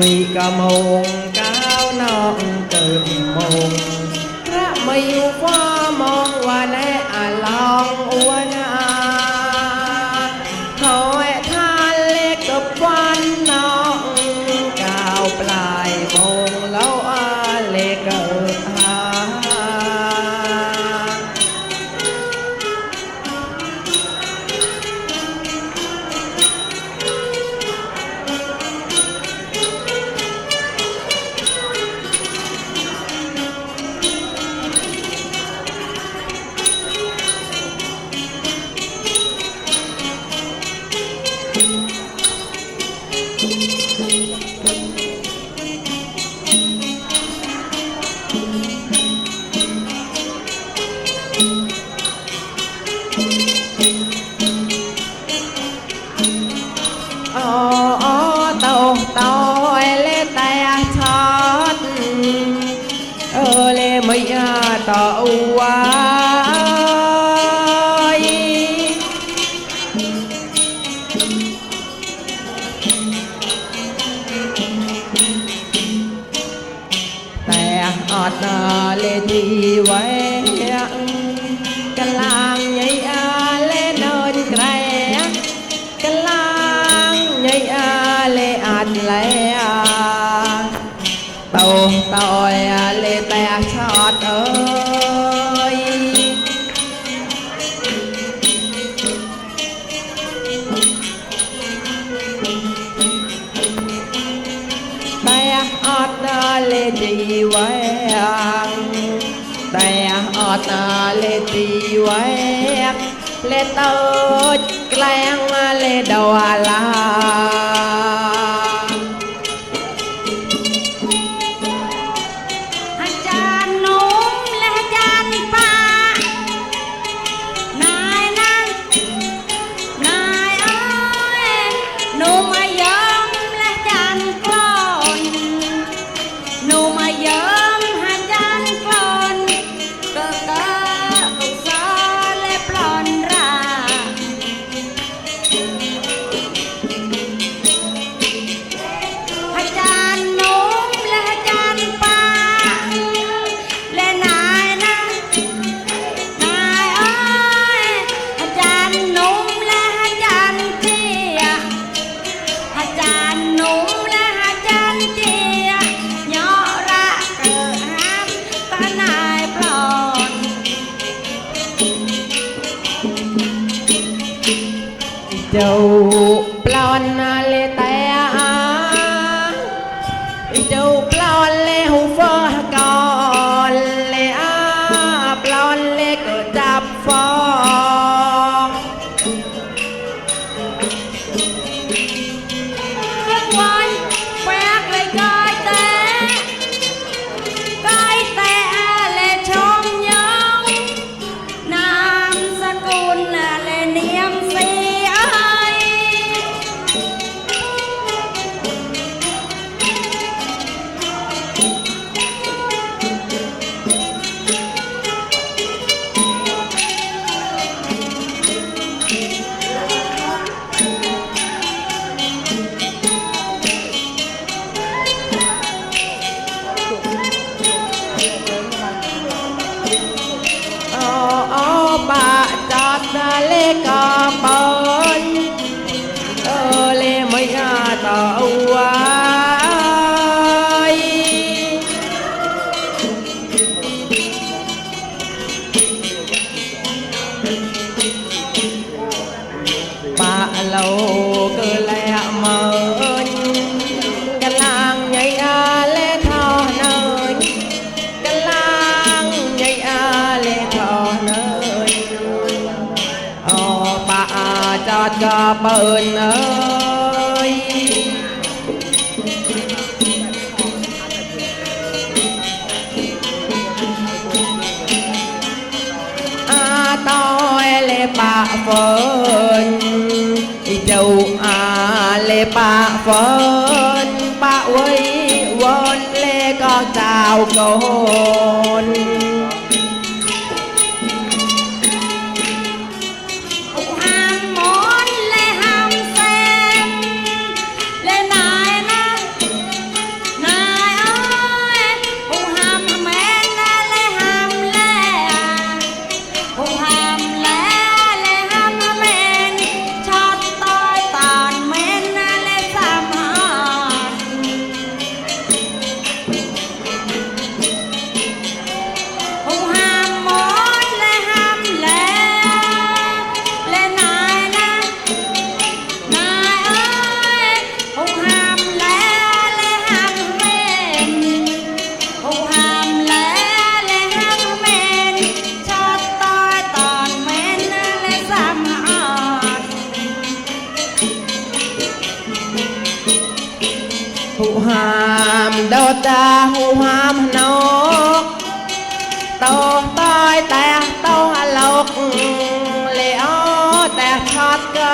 មីកមងកៅណងទៅមងព្រះមយុ เล่นเตอแกงมาเลดอลา châu. าดกาเปินเอ้ยอาตอยเลปะเฟินเจ้าอาเลปะเฟินปะไว้วนเลก็เจ้าโกน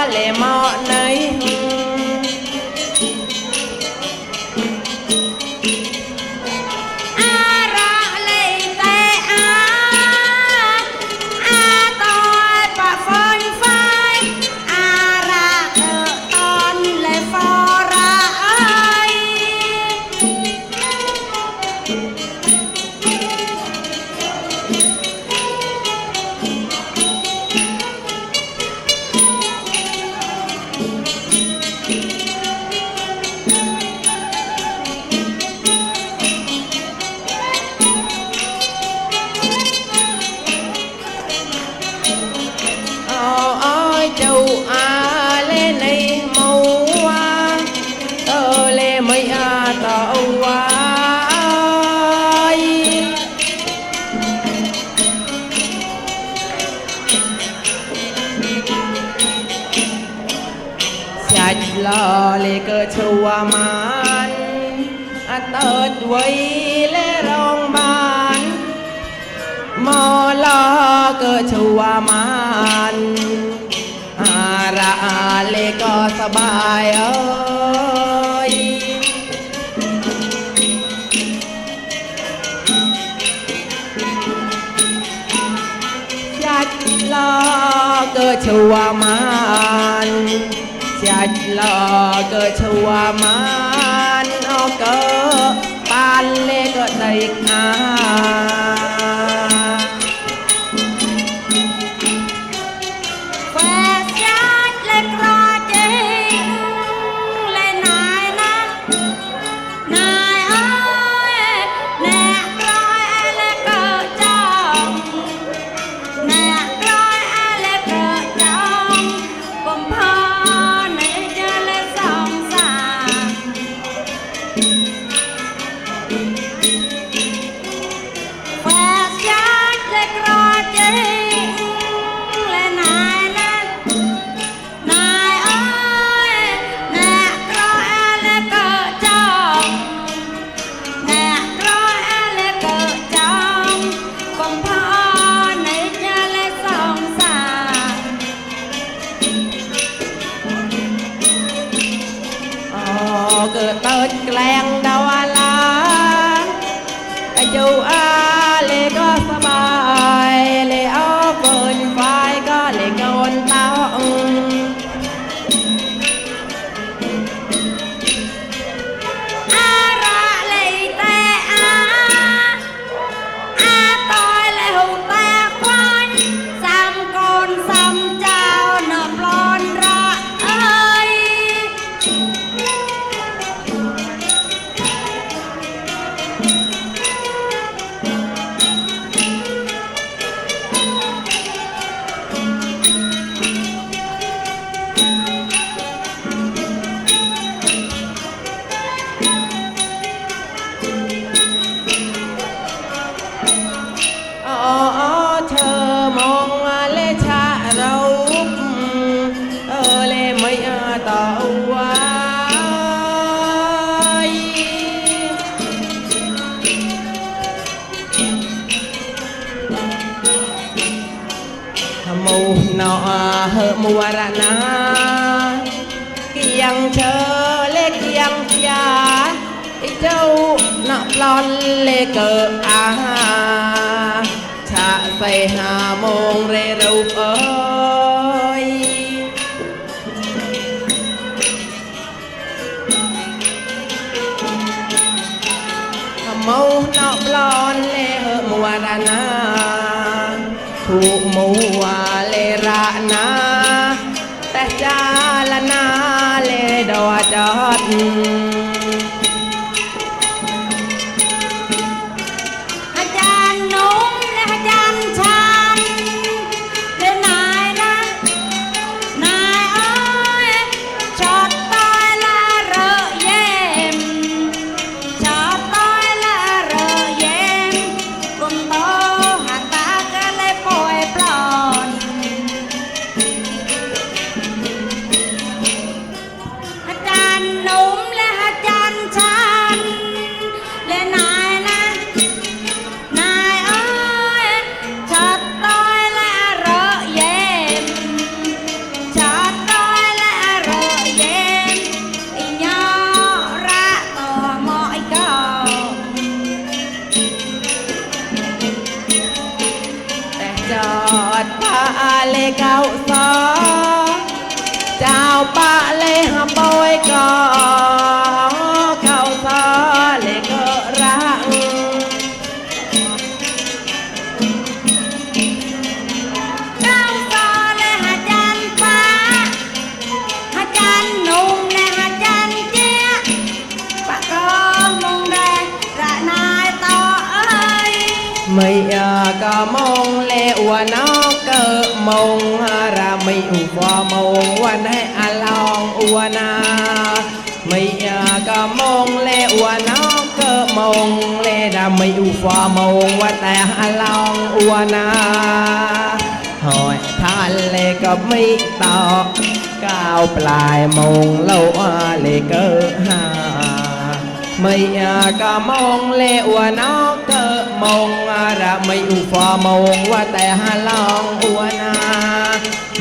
lệ mọ nơi ơi châu a lê này mau qua tơ lê mấy a tơ qua sạch lò lê cơ chua man a tơ đuôi 了个臭阿蛮，下了个臭阿蛮，哦个搬了个对看。 มูนอเฮมัวระนาเกีงเชอเล็กียงยาไเจ้านับลอนเลเกออาชะใส่หาโมงเรรูเอ้ยมูนอปลอนเลเหมัวระนาถูกมัว จอดปาเลเก้าสองเจ้าปาเลห องราไม่อุามองวันให้อาลองอวนา ไม่ก็มงเลอวนาก็มองเลดาไม่อุามองว่าแต่อาลองอวนาหอยทานเลก็ไม่ตอกก้าวปลายมองเล่าอเลก็หาไม่ก็มองเลอวนาก็มองอะไรไม่อุฟามองว่าแต่ฮาลองอวนา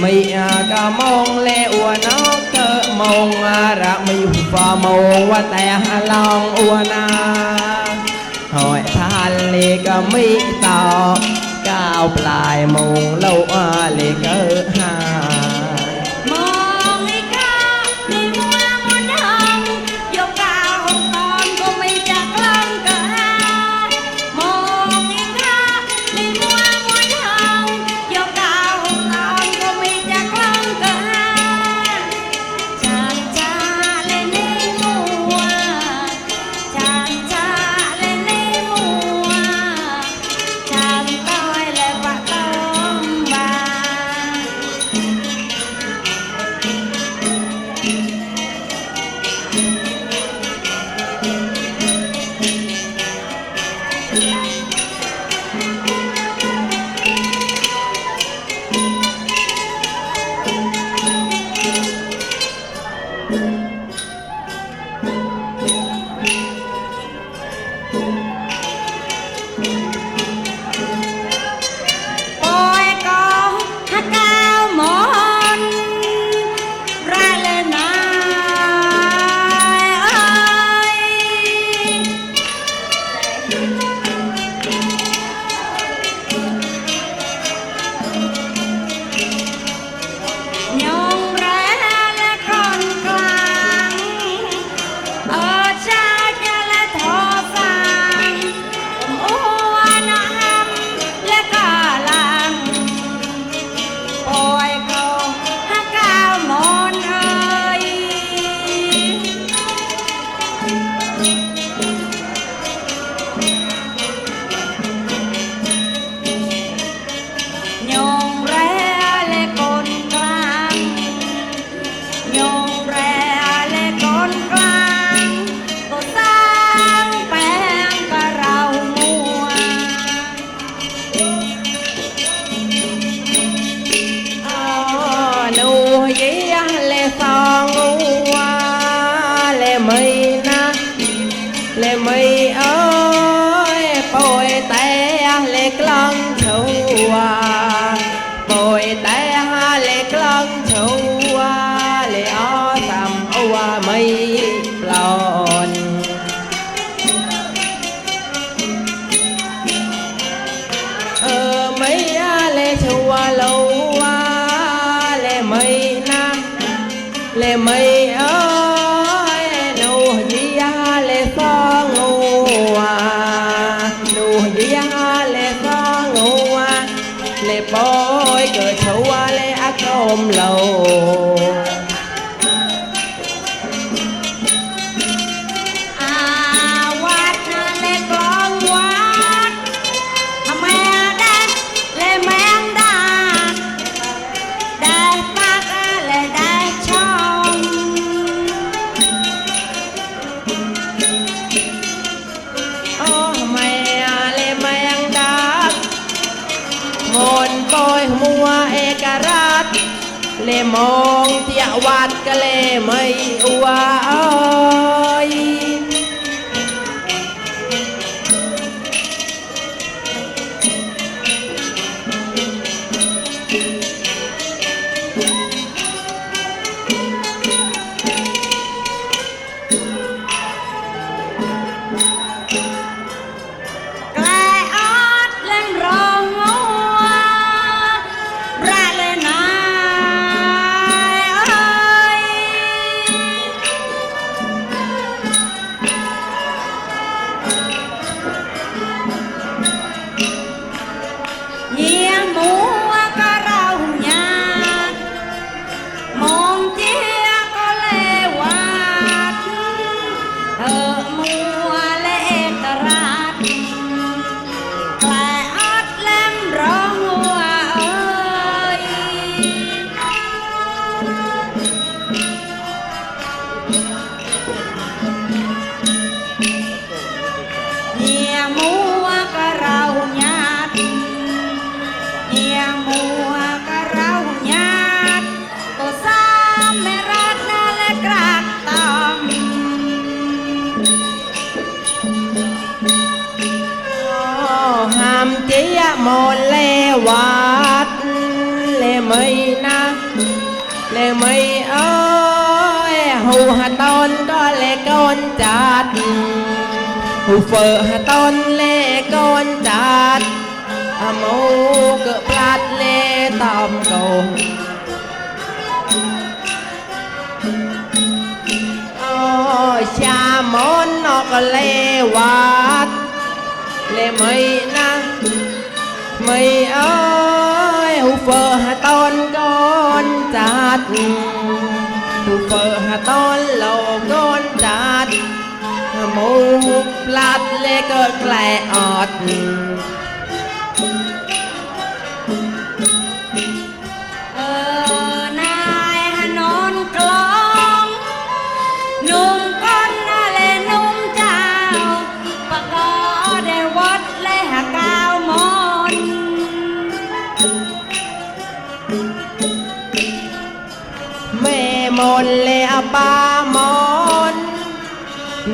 ไม่อาจมองเลอวนอกเธอมองอาระไม่ฟามองว่าแต่ลองอวนาหอยทานเลก็ไม่ต่อก้าวปลายมองเล่าอาเลก็ છવા લઉવા લે મૈના લે મૈ กอยมัวเอกราชเลมองเทียวัดก็เลไม่ว่าอ้ย โมเลวัดเลไม่นะเลไม่เอ้ยหูหาตนก็เลก้นจัดหูเฟอหาตนเลก้นจัดอโมเกิดพลัดเลตอมโกชามอนนอกเลวัดเลไม่ ไม่เอาเฟอร์หาตอนก่อนจัดเฟอร์หาตอนเลาก่อนจัดมูปลัดเล็กก็แกลออด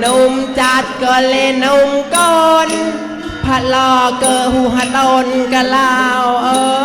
นุ่มจัดก็เล่นนุ่มก้อนพะลอเกอหูหตนกะลาวเออ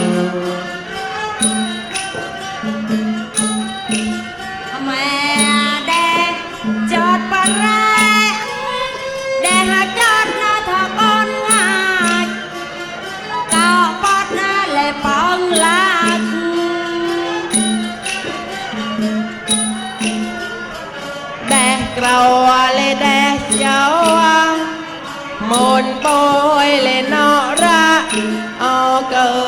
มนปอยเลยนอระออเกิ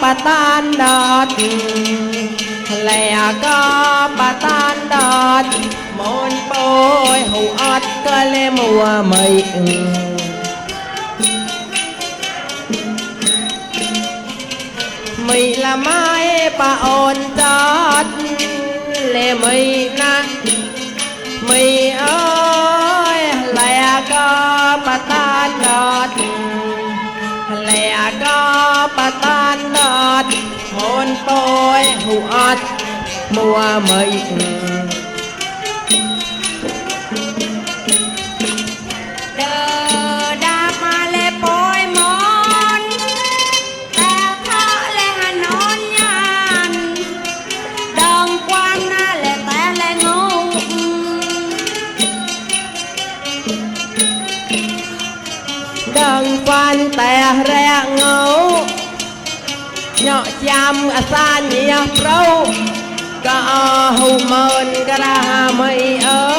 bà tan đọt lẹ có bà tan đọt môn bôi hù ọt cơ lê mùa mây. Mày là mai bà ồn chót lê mày na mày ơi lẹ có bà tan đọt lẹ có bà thu át mua mấy ចាំអសាញាប្រោក៏អោមើលក្រាមីអើ